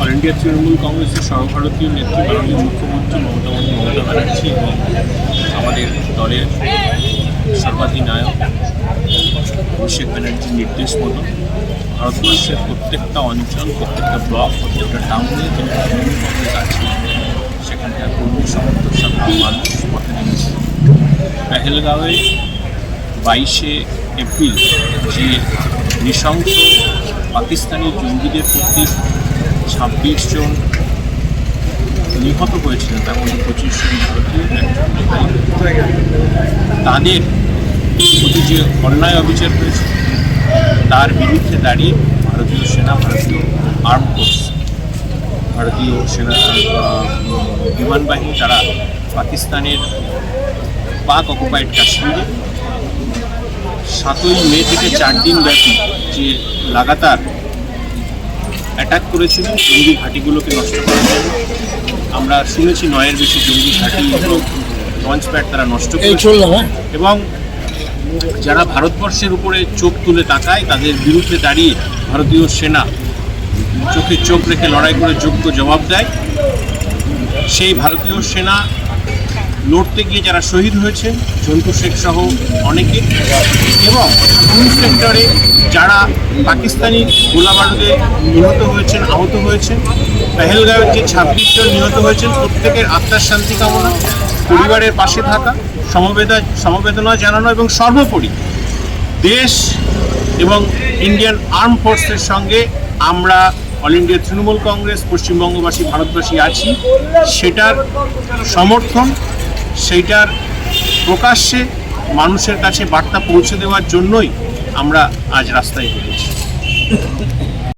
All India Trinamool কংগ্রেসের সর্বভারতীয় নেত্রী, মাননীয় মুখ্যমন্ত্রী মমতা মমতা ব্যানার্জি এবং আমাদের দলের সর্বাধিনায়ক অভিষেক ব্যানার্জির নির্দেশ মতো ভারতবর্ষের প্রত্যেকটা অঞ্চল, প্রত্যেকটা ব্লক, প্রত্যেকটা টাউনে যে তৃণমূল কংগ্রেস আছে সেখানকার কর্মী, সমর্থক সাধারণ মানুষ, পথে নেমেছে। পেহেলগাঁওয়ে বাইশে এপ্রিল যে নৃশংস পাকিস্তানি জঙ্গিদের প্রতি ছাব্বিশ জন নিহত হয়েছিলেন, তার মধ্যে পঁচিশ জন ভারতীয়। তাদের প্রতি যে অন্যায় অবিচার হয়েছে, তার বিরুদ্ধে দাঁড়িয়ে ভারতীয় সেনা, ভারতীয় আর্ম ফোর্স, ভারতীয় সেনা বিমান বাহিনী, তারা পাকিস্তানের পাক অকুপাইড কাশ্মীরে সাতই মে থেকে চার দিন ব্যাপী যে লাগাতার অ্যাটাক করেছিল জঙ্গি ঘাঁটিগুলোকে নষ্ট করার জন্য। আমরা শুনেছি নয়ের বেশি জঙ্গি ঘাঁটি লঞ্চ প্যাড তারা নষ্ট করেছে। এবং যারা ভারতবর্ষের উপরে চোখ তুলে তাকায় তাদের বিরুদ্ধে দাঁড়িয়ে ভারতীয় সেনা চোখে চোখ রেখে লড়াই করে যোগ্য জবাব দেয়। সেই ভারতীয় সেনা লড়তে গিয়ে যারা শহীদ হয়েছে জন্তু শেখ সহ অনেকে। এবং সেক্টরে যারা পাকিস্তানি গোলাবারুদে নিহত হয়েছেন, আহত হয়েছেন, পেহেলগাঁওয়ের যে ছাব্বিশ জন নিহত হয়েছেন, প্রত্যেকের আত্মার শান্তি কামনা, পরিবারের পাশে থাকা সমবেদনা সমবেদনা জানানো এবং সর্বোপরি দেশ এবং ইন্ডিয়ান আর্ম ফোর্সের সঙ্গে আমরা অল ইন্ডিয়া তৃণমূল কংগ্রেস, পশ্চিমবঙ্গবাসী, ভারতবাসী আছি। সেটার সমর্থন, সেইটার প্রকাশ্যে মানুষের কাছে বার্তা পৌঁছে দেওয়ার জন্যই আমরা আজ রাস্তায় বেরিয়েছি